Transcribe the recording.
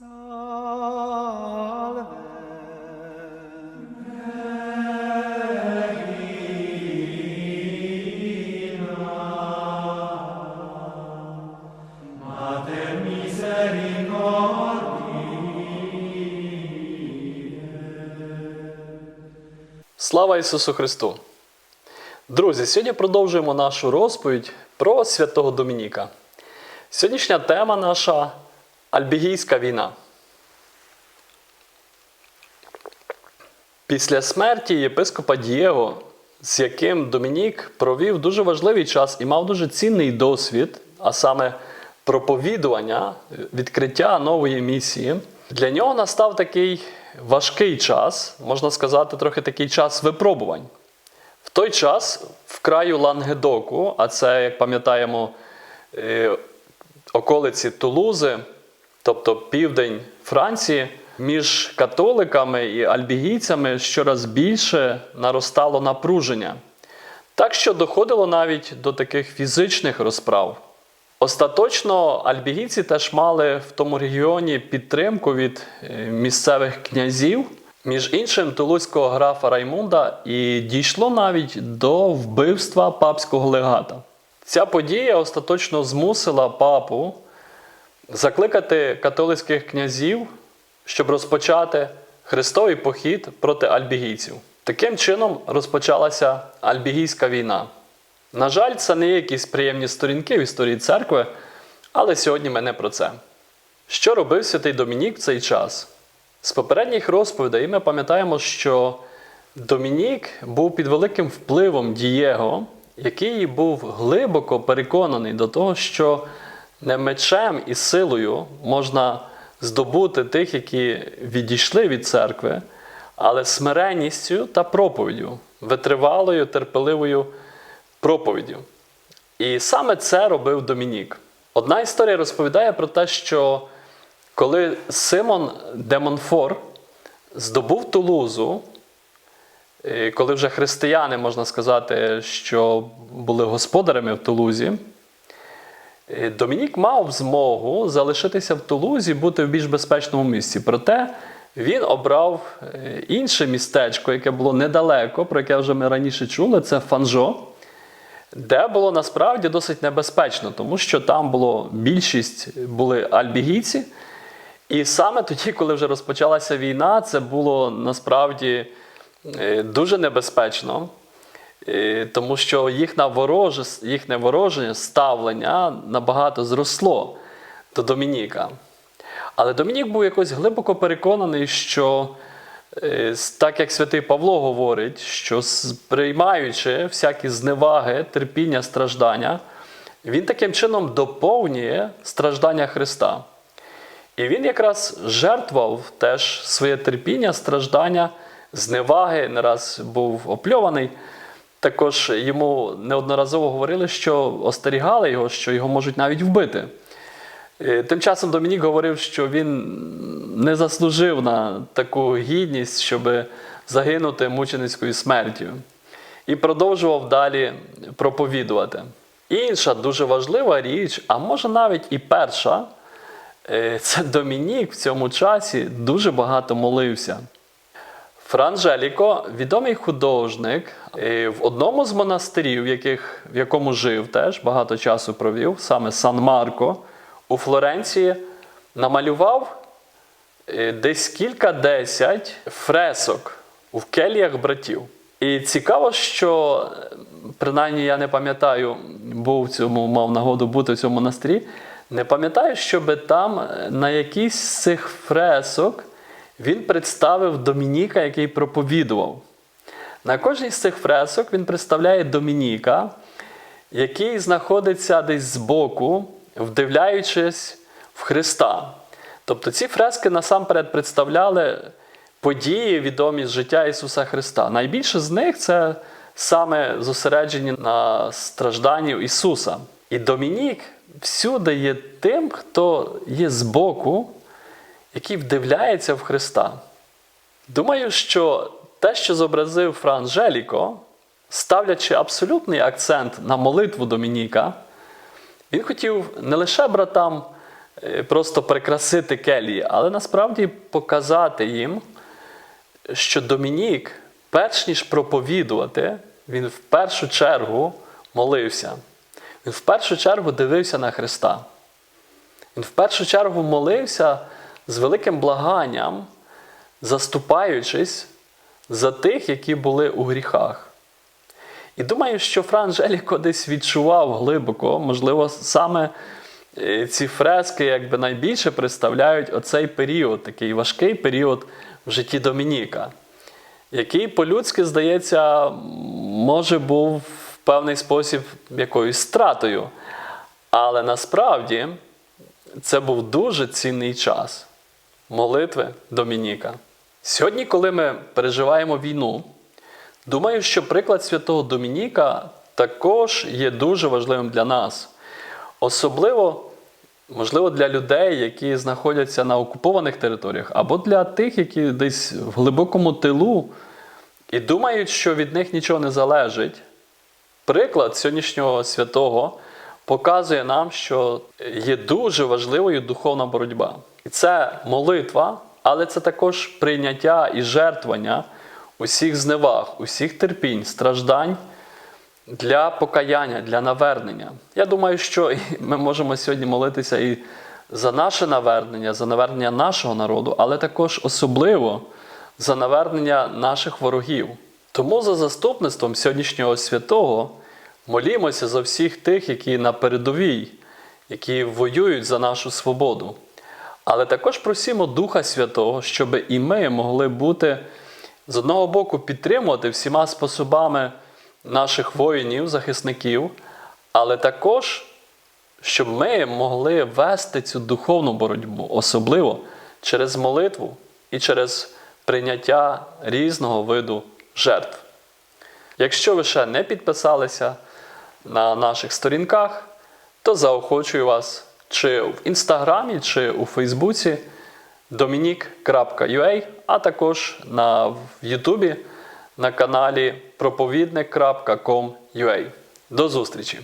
Слава Ісусу Христу! Друзі, сьогодні продовжуємо нашу розповідь про святого Домініка. Сьогоднішня тема наша Альбігійська війна. Після смерті єпископа Дієго, з яким Домінік провів дуже важливий час і мав дуже цінний досвід, а саме проповідування, відкриття нової місії, для нього настав такий важкий час, можна сказати, трохи такий час випробувань. В той час в краю Лангедоку, а це, як пам'ятаємо, е, околиці Тулузи, тобто південь Франції, між католиками і альбігійцями щораз більше наростало напруження. Так що доходило навіть до таких фізичних розправ. Остаточно альбігійці теж мали в тому регіоні підтримку від е, місцевих князів, між іншим тулузького графа Раймунда, і дійшло навіть до вбивства папського легата. Ця подія остаточно змусила папу закликати католицьких князів, щоб розпочати хрестовий похід проти альбігійців. Таким чином розпочалася Альбігійська війна. На жаль, це не якісь приємні сторінки в історії церкви, але сьогодні ми не про це. Що робив святий Домінік в цей час? З попередніх розповідей ми пам'ятаємо, що Домінік був під великим впливом Дієго, який був глибоко переконаний до того, що не мечем і силою можна здобути тих, які відійшли від церкви, але смиренністю та проповіддю, витривалою, терпеливою проповіддю. І саме це робив Домінік. Одна історія розповідає про те, що коли Симон де Монфор здобув Тулузу, коли вже християни, можна сказати, що були господарями в Тулузі, Домінік мав змогу залишитися в Тулузі, бути в більш безпечному місці. Проте він обрав е, інше містечко, яке було недалеко, про яке вже ми раніше чули, це Фанжо де було насправді досить небезпечно, тому що там було більшість були альбігійці. І саме тоді, коли вже розпочалася війна, це було насправді е, дуже небезпечно, е, тому що їхнє вороже, їхнє вороже ставлення набагато зросло до Домініка. Але Домінік був якось глибоко переконаний, що Е, Так як святий Павло говорить, що сприймаючи всякі зневаги, терпіння, страждання, він таким чином доповнює страждання Христа. І він якраз жертвував теж своє терпіння, страждання, зневаги, не раз був опльований. Також йому неодноразово говорили, що остерігали його, що його можуть навіть вбити. Е, Тим часом Домінік говорив, що він не заслужив на таку гідність, щоб загинути мученицькою смертю. І продовжував далі проповідувати. Інша дуже важлива річ, а може навіть і перша, е, це Домінік в цьому часі дуже багато молився. Франжеліко, відомий художник, в одному з монастирів, в, яких, в якому жив теж багато часу провів, саме Сан-Марко, у Флоренції, намалював е, десь кілька десять фресок у келіях братів. І цікаво, що принаймні я не пам'ятаю, був в цьому, мав нагоду бути в цьому монастирі. Не пам'ятаю, щоб там е, на якійсь з цих фресок він представив Домініка, який проповідував. На кожній з цих фресок він представляє Домініка, який знаходиться десь збоку, вдивляючись в Христа. Тобто ці фрески насамперед представляли події, відомі з життя Ісуса Христа. Найбільше з них це саме зосереджені на стражданні Ісуса. І Домінік всюди є тим, хто є збоку, який вдивляється в Христа. Думаю, що те, що зобразив Фран Желіко, ставлячи абсолютний акцент на молитву Домініка, він хотів не лише братам е, просто прикрасити келії, але насправді показати їм, що Домінік, перш ніж проповідувати, він в першу чергу молився. Він в першу чергу дивився на Христа. Він в першу чергу молився з великим благанням, заступаючись за тих, які були у гріхах. І думаю, що Фран Желіко десь відчував глибоко, можливо, саме е, ці фрески якби найбільше представляють оцей період, такий важкий період в житті Домініка, який по-людськи, здається, може був в певний спосіб якоюсь стратою. Але насправді це був дуже цінний час молитви Домініка. Сьогодні, коли ми переживаємо війну, думаю, що приклад святого Домініка також є дуже важливим для нас. Особливо, можливо, для людей, які знаходяться на окупованих територіях, або для тих, які десь в глибокому тилу і думають, що від них нічого не залежить. Приклад сьогоднішнього святого показує нам, що є дуже важливою духовна боротьба. І це молитва, але це також прийняття і жертвування усіх зневаг, усіх терпінь, страждань для покаяння, для навернення. Я думаю, що ми можемо сьогодні молитися і за наше навернення, за навернення нашого народу, але також особливо за навернення наших ворогів. Тому за заступництвом сьогоднішнього святого молімося за всіх тих, які на передовій, які воюють за нашу свободу. Але також просимо Духа Святого, щоб і ми могли бути з одного боку підтримувати всіма способами наших воїнів, захисників, але також, щоб ми могли вести цю духовну боротьбу, особливо через молитву і через прийняття різного виду жертв. Якщо ви ще не підписалися на наших сторінках, то заохочую вас чи в інстаграмі, чи у Фейсбуці dominic.ua, а також на Ютубі на каналі проповідник.com.ua. До зустрічі!